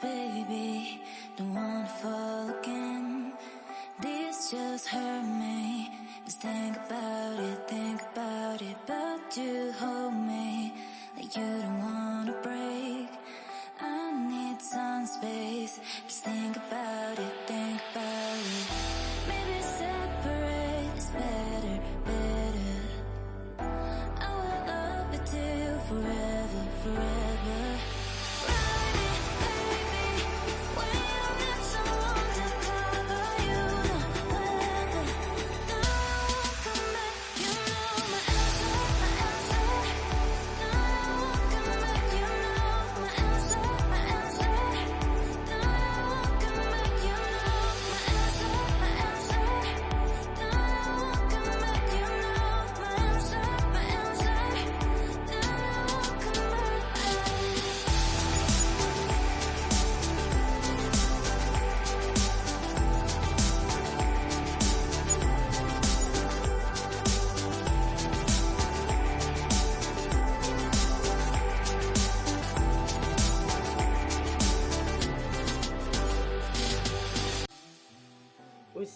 baby. Don't wanna fall again. This just hurt me. Just think about it, think about it. But you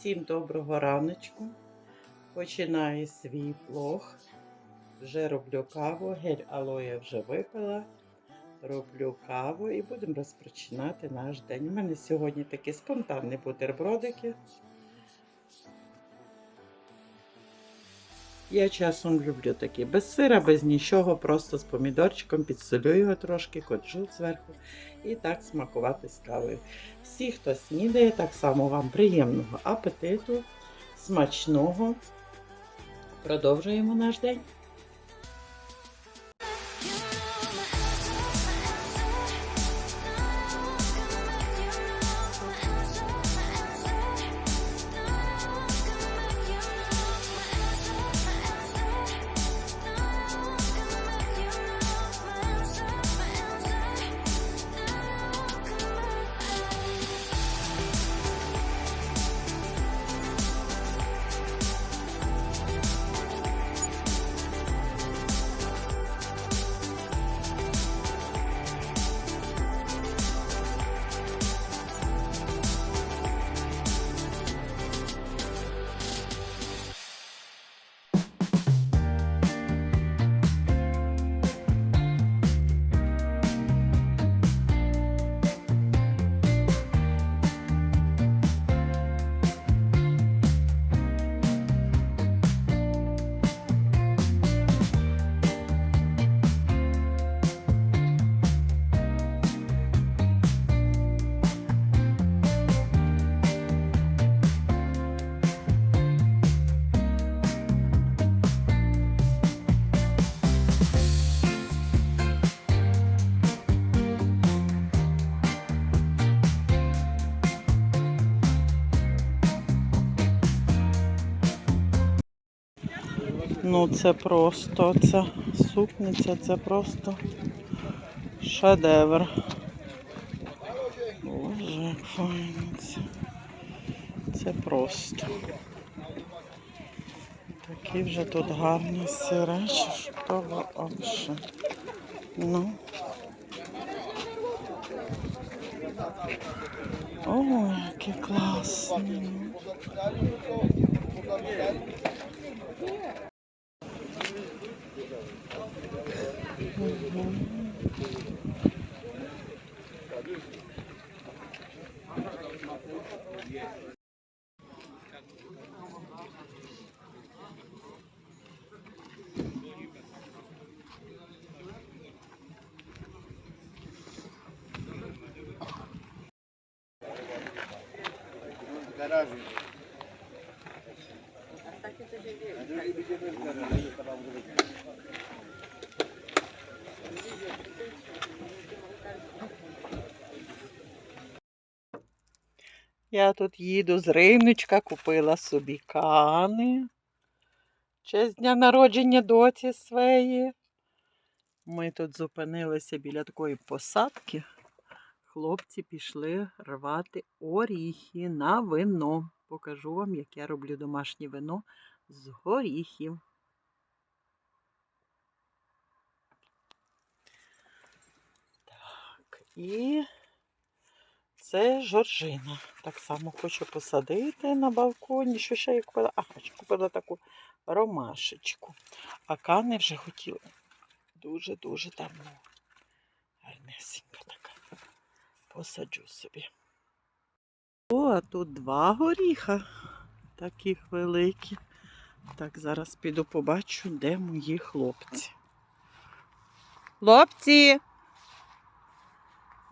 Усім доброго раночку. Починаю свій влог. Вже роблю каву, гель алоя вже випила. Роблю каву і будемо розпочинати наш день. У мене сьогодні такі спонтанні бутербродики. Я часом люблю такі без сира, без нічого, просто з помідорчиком, підсолю його трошки, коджу зверху і так смакувати з кавою. Всі, хто снідає, так само вам приємного апетиту, смачного. Продовжуємо наш день. Ну, це просто ця супниця, це просто шедевр. Боже, як файно це. Це просто. Такі вже тут гарні всі речі, що взагалі. Ну. О, які класні. Я тут їду з риночка, купила собі кани. Честь дня народження доці своєї. Ми тут зупинилися біля такої посадки. Хлопці пішли рвати оріхи на вино. Покажу вам, як я роблю домашнє вино з горіхів. Так, і це Жоржина. Так само хочу посадити на балконі. Що ще я купила? Ще купила таку ромашечку. А кани вже хотіла дуже-дуже давно. Гарнесенька така. Посаджу собі. О, а тут два горіха. Таких великі. Так, зараз піду побачу, де мої хлопці. Хлопці!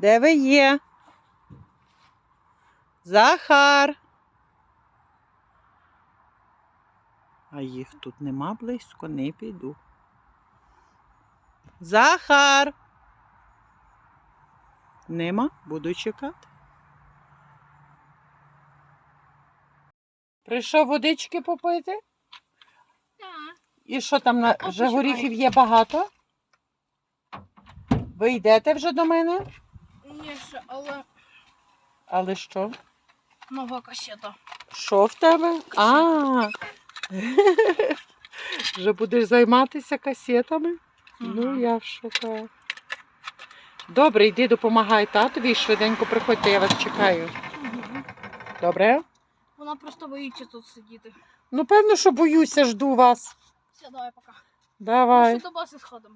Де ви є? Захар. А їх тут нема близько, не піду. Захар. Нема, буду чекати. Прийшов водички попити? Так. І що там на вже горіхів є багато? Ви йдете вже до мене? Ні, ще, але Але що? Нова касета. Що в тебе? А. Вже будеш займатися касетами? Ну, я в. Добре, йди допомагай татові і швиденько приходьте, я вас чекаю. Мгм. Добре? Вона просто боїться тут сидіти. Ну, певно, що боюся, жду вас. Все, давай пока. Ми ще до баси сходимо.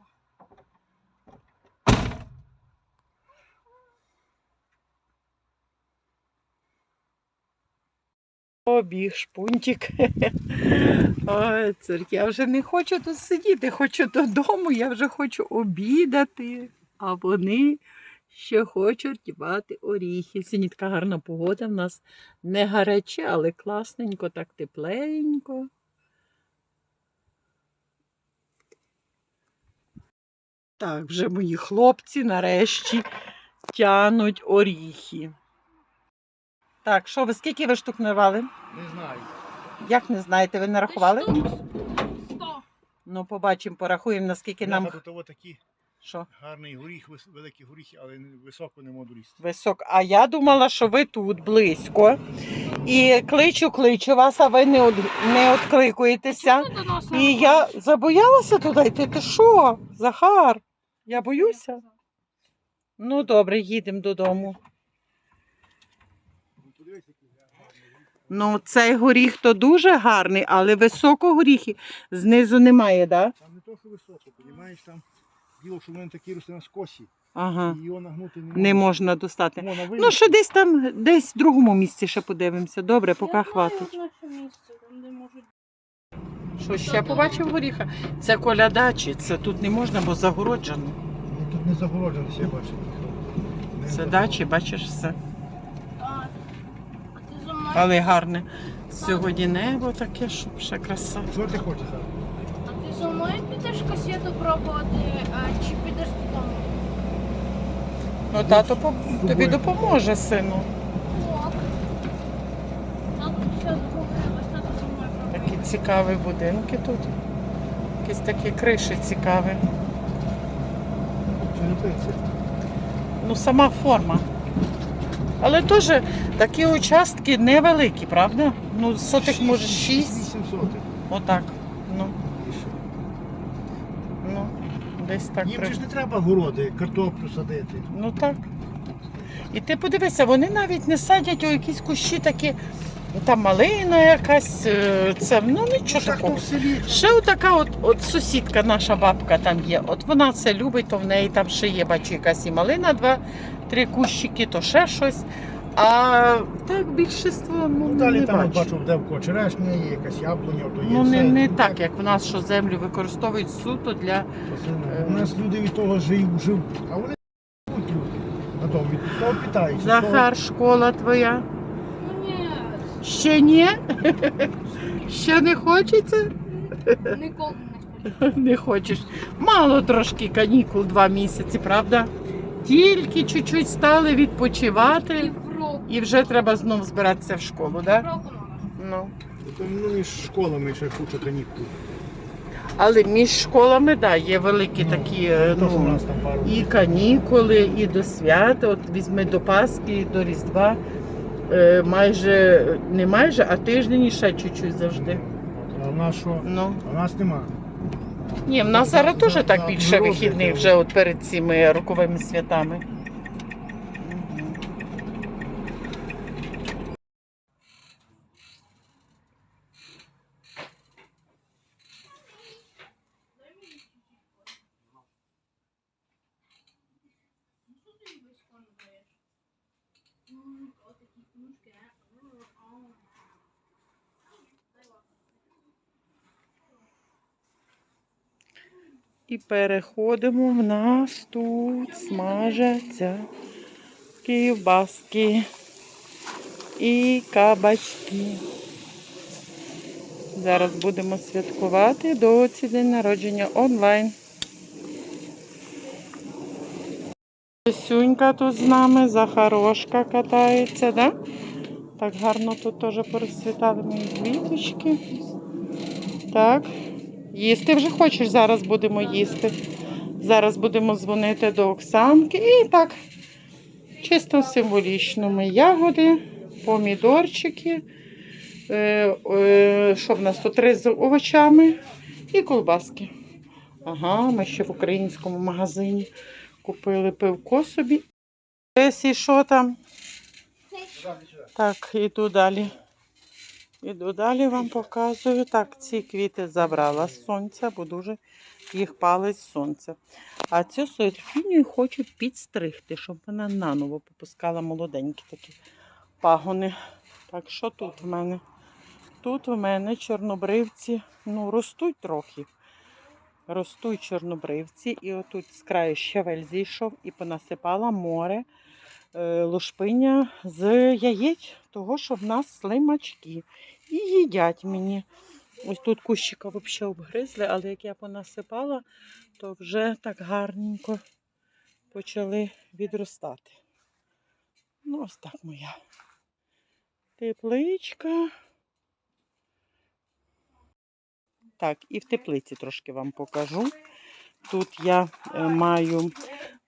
Побіг шпунтик. Ой, цирк, я вже не хочу тут сидіти, хочу додому, я вже хочу обідати. А вони ще хочуть мати оріхи. Сьогодні така гарна погода в нас не гаряче, але класненько, так тепленько. Так, вже мої хлопці нарешті тянуть оріхи. Так, що ви скільки ви штук нарвали? Не знаю. Як не знаєте, ви не рахували? Сто. Ну, побачимо, порахуємо, наскільки нам того такий що, гарний горіх, великі горіхи, але високо не можу лізти. висок. А я думала, що ви тут близько. І кличу, кличу вас, а ви не, од... не відкликуєтеся. І я забоялася туди йти. Ти що, Захар? Я боюся. Ну, добре, їдемо додому. Ну, подивись, який гарний горіх. Ну, цей горіх то дуже гарний, але високо горіхи знизу немає, так? Да? Там не то, що високо, розумієш, там діло, що в мене такі росте на скосі, Ага. і його нагнути не, Не можна достати. Можна Ну, що десь там, десь в другому місці ще подивимося. Добре, поки хватить. знаю одне місце, там, де можуть... Що ще побачив горіха? Це коля дачі, це тут не можна, бо загороджено. Ну, тут не загородженіся, я бачу. Це дачі, бачиш все. Так. А ти зо мною? Але гарне. Сьогодні небо таке, щоб ще краса. Що ти хочеш? А ти зо мною підеш касету пробувати, а, чи підеш додому? Ну, тато по- тобі допоможе, сину. Ок. Тато все згубилось, тато зо мною Такі цікаві будинки тут. Якісь такі криші цікаві. Чи не? Ну, сама форма. Але теж такі участки невеликі, правда? Ну, сотих може шість. 8 сотих. Отак. Ну, ну, десь так. Їм же ж не треба городи, картоплю садити. Ну так. І ти подивися, вони навіть не садять у якісь кущі такі, там малина якась, е, це, ну нічого Так то такого. в селі. Ще отака от, от сусідка, наша бабка там є. От вона це любить, то в неї там ще є, бачу, якась і малина, два-три кущики, то ще щось. А так більшість ну, Ну, далі не там бачу. бачу, де в черешня є, якась яблуня, то є Ну не, все. не так, як в нас, що землю використовують суто для. У нас люди від того живуть, жив, а вони живуть люди. На тому від того питаються. Захар, школа твоя. Ну ні, Ще ні? Ще не хочеться? ніколи не хочу. Не хочеш. Мало трошки канікул два місяці, правда? Тільки чуть-чуть стали відпочивати і вже треба знов збиратися в школу, так? Да? Ну. Ну, між школами ще куча канікул. Але між школами, так, да, є великі Ну, такі не е, ну, нас там пару. і канікули, і до свята. От візьми до Пасхи, до Різдва. Е, майже не майже, а тиждень і ще чуть-чуть завжди. А в нас що? Ну. А в нас нема. Ні, в нас зараз теж так більше вихідних вже от перед цими роковими святами. І переходимо. В нас тут смажаться ковбаски і кабачки. Зараз будемо святкувати доці день народження онлайн. Сюнька тут з нами, Захарошка катається, да? Так гарно тут теж порозцвітали мої квіточки. Так. Їсти вже хочеш, зараз будемо їсти. Зараз будемо дзвонити до Оксанки. І так, чисто символічно ми ягоди, помідорчики. Е, е, що в нас тут? Рис з овочами і колбаски. Ага, ми ще в українському магазині купили пивко собі. Ось і що там? Так, іду далі. Іду далі вам показую. Так, ці квіти забрала з сонця, бо дуже їх палить сонце. А цю сорфінію хочу підстригти, щоб вона наново попускала молоденькі такі пагони. Так, що тут в мене? Тут в мене чорнобривці, ну, ростуть трохи. Ростуть чорнобривці, і отут з краю щавель зійшов і понасипала море лушпиня з яєць, того, що в нас слимачки. І їдять мені. Ось тут кущика взагалі обгризли, але як я понасипала, то вже так гарненько почали відростати. Ну, ось так моя тепличка. Так, і в теплиці трошки вам покажу. Тут я е, маю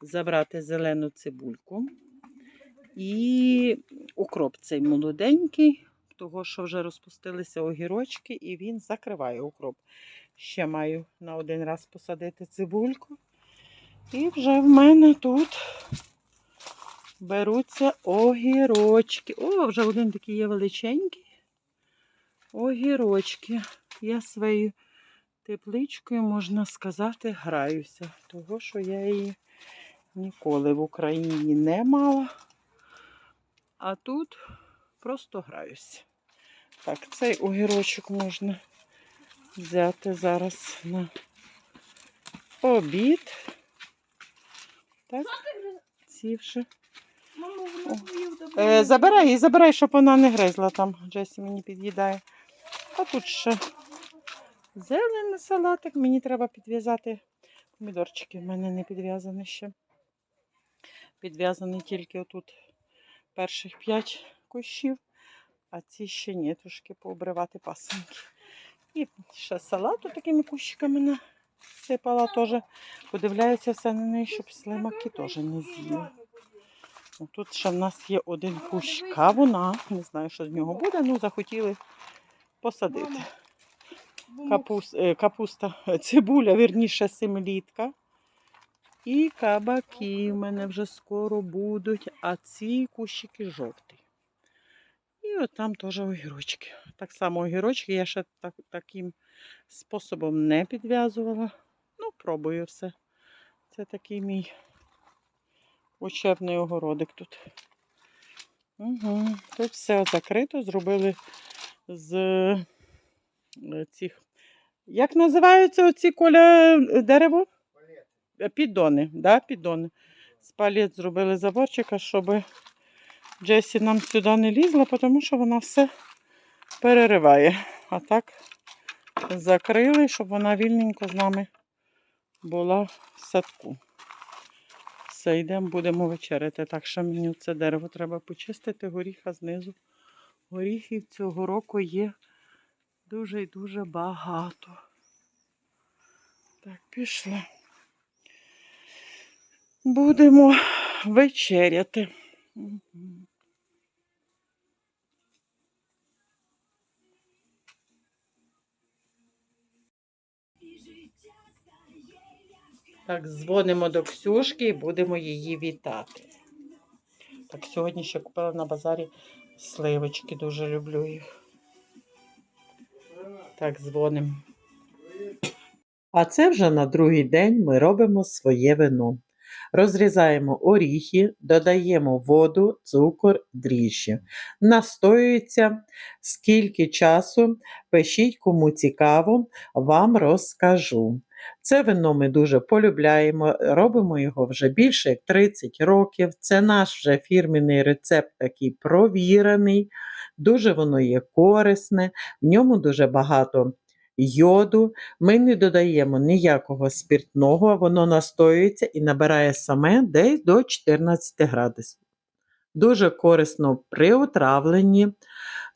забрати зелену цибульку і укроп цей молоденький, того, що вже розпустилися огірочки, і він закриває укроп. Ще маю на один раз посадити цибульку. І вже в мене тут беруться огірочки. О, вже один такий є величенький. Огірочки. Я своєю тепличкою, можна сказати, граюся. Того, що я її ніколи в Україні не мала. А тут просто граюся. Так, цей огірочок можна взяти зараз на обід. Так, ці вже. Е, забирай її, забирай, щоб вона не гризла там. Джесі мені під'їдає. А тут ще зелений салатик. Мені треба підв'язати помідорчики. В мене не підв'язані ще. Підв'язані тільки отут перших п'ять кущів, а ці ще ні, трошки пообривати пасенки. І ще салату такими кущиками насипала теж. Подивляюся все на неї, щоб слимаки теж не з'їли. Ну, Тут ще в нас є один кущ кавуна. Не знаю, що з нього буде, ну захотіли посадити. Е, капуста, е, цибуля, вірніше, семилітка. І кабаки в мене вже скоро будуть, а ці кущики жовті. І от там теж огірочки. Так само огірочки я ще так, таким способом не підв'язувала. Ну, пробую все. Це такий мій учебний огородик тут. Угу. Тут все закрито, зробили з е, цих. Як називаються оці коля дерево? Е, Піддони, да, піддони. З палет зробили заборчика, щоб Джесі нам сюди не лізла, тому що вона все перериває. А так закрили, щоб вона вільненько з нами була в садку. Все, йдемо, будемо вечеряти. Так що мені це дерево треба почистити, горіха знизу. Горіхів цього року є дуже і дуже багато. Так, пішли. Будемо вечеряти. Так, дзвонимо до Ксюшки і будемо її вітати. Так, сьогодні ще купила на базарі сливочки, дуже люблю їх. Так, дзвонимо. А це вже на другий день ми робимо своє вино. Розрізаємо оріхи, додаємо воду, цукор, дріжджі. Настоюється скільки часу, пишіть, кому цікаво, вам розкажу. Це вино ми дуже полюбляємо, робимо його вже більше як 30 років. Це наш вже фірменний рецепт, такий провірений, дуже воно є корисне, в ньому дуже багато йоду. Ми не додаємо ніякого спиртного, воно настоюється і набирає саме десь до 14 градусів. Дуже корисно при отравленні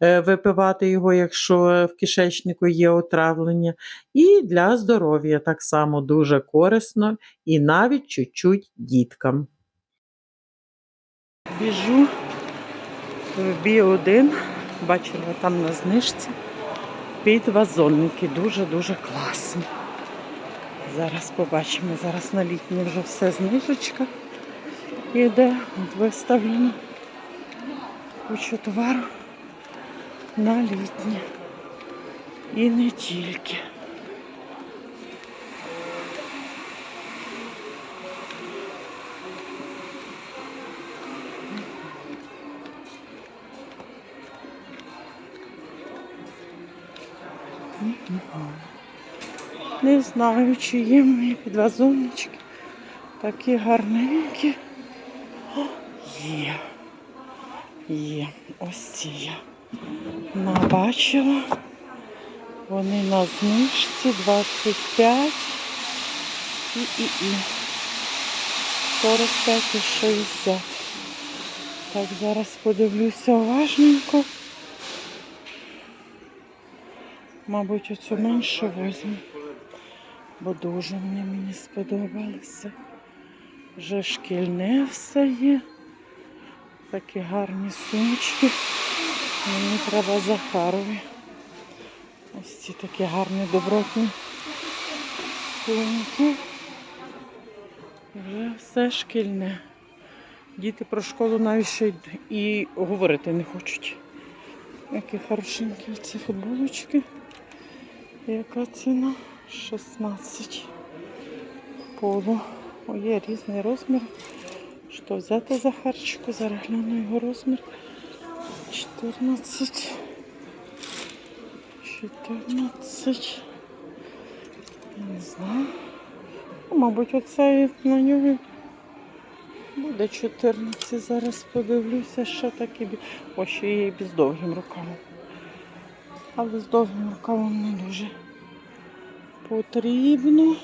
е, випивати його, якщо в кишечнику є отравлення. І для здоров'я так само дуже корисно і навіть чуть-чуть діткам. Біжу в Бі1, бачила там на знижці під вазонники. Дуже-дуже класно. Зараз побачимо. Зараз на літні вже все знижечка йде, От виставлено кучу товару на літнє. І не тільки. Не знаю, чи є мої підвазоннички. Такі гарненькі. О, є. Є. Ось ці я набачила. Вони на знижці 25 і, і, і. 45 і 60. Так, зараз подивлюся уважненько. Мабуть, оцю меншу возьму, бо дуже мені, мені сподобалося. Вже шкільне все є. Такі гарні сумочки. Мені треба Захарові. Ось ці такі гарні добротні сумки. Вже все шкільне. Діти про школу навіть ще і говорити не хочуть. Які хорошенькі ці футболочки. Яка ціна? 16 полу. О, є різний розмір. Що взяти Захарчику? Зараз гляну його розмір. 14. 14. Я не знаю. Ну, Мабуть, оцей на нього буде 14. Зараз подивлюся, що таке. О, ще є і без довгим рукавом. Але з довгим рукавом не дуже потрібно.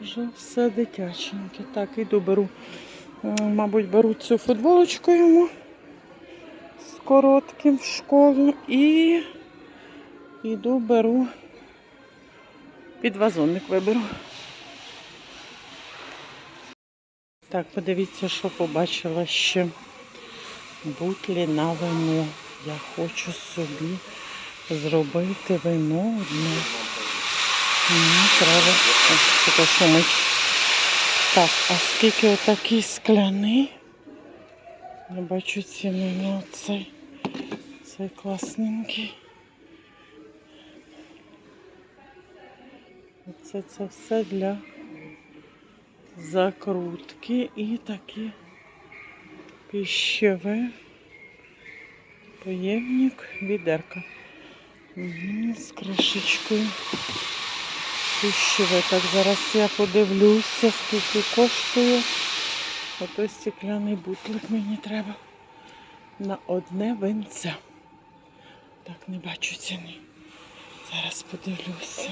Вже все дитяченьке. Так, іду беру, мабуть, беру цю футболочку йому з коротким в школу і йду беру під вазонник виберу. Так, подивіться, що побачила ще бутлі на вино. Я хочу собі зробити вино одне. Треба таке шумить. Так, а скільки отакий скляний? Я бачу ціни на цей. Цей класненький. Оце це все для закрутки і такі пищеве поємник відерка. З кришечкою. Пищеве. Так, зараз я подивлюся, скільки коштує. Ото стекляний бутлик мені треба на одне винце. Так, не бачу ціни. Зараз подивлюся.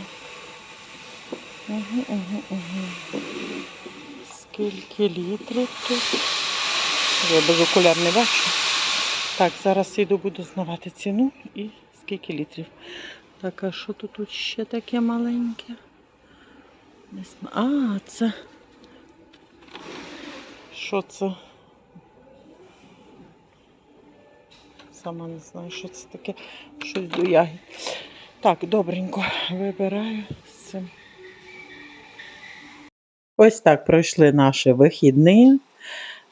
Угу, угу, угу. Скільки літрів тут? Я без окуляр не бачу. Так, зараз йду, буду знавати ціну і скільки літрів. Так, а що тут ще таке маленьке? А, це. Що це? Сама не знаю, що це таке. Щось до ягід. Так, добренько, вибираю з цим. Ось так пройшли наші вихідні.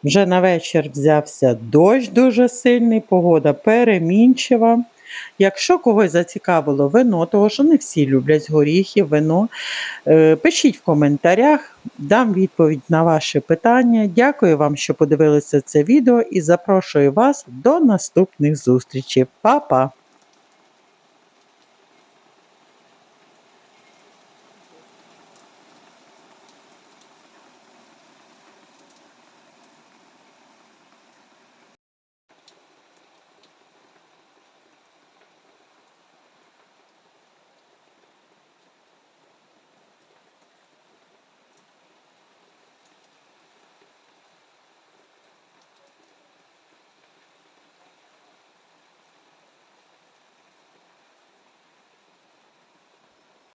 Вже на вечір взявся дощ дуже сильний, погода перемінчива. Якщо когось зацікавило вино, того що не всі люблять горіхи, вино, е, пишіть в коментарях, дам відповідь на ваші питання. Дякую вам, що подивилися це відео і запрошую вас до наступних зустрічей. Па-па!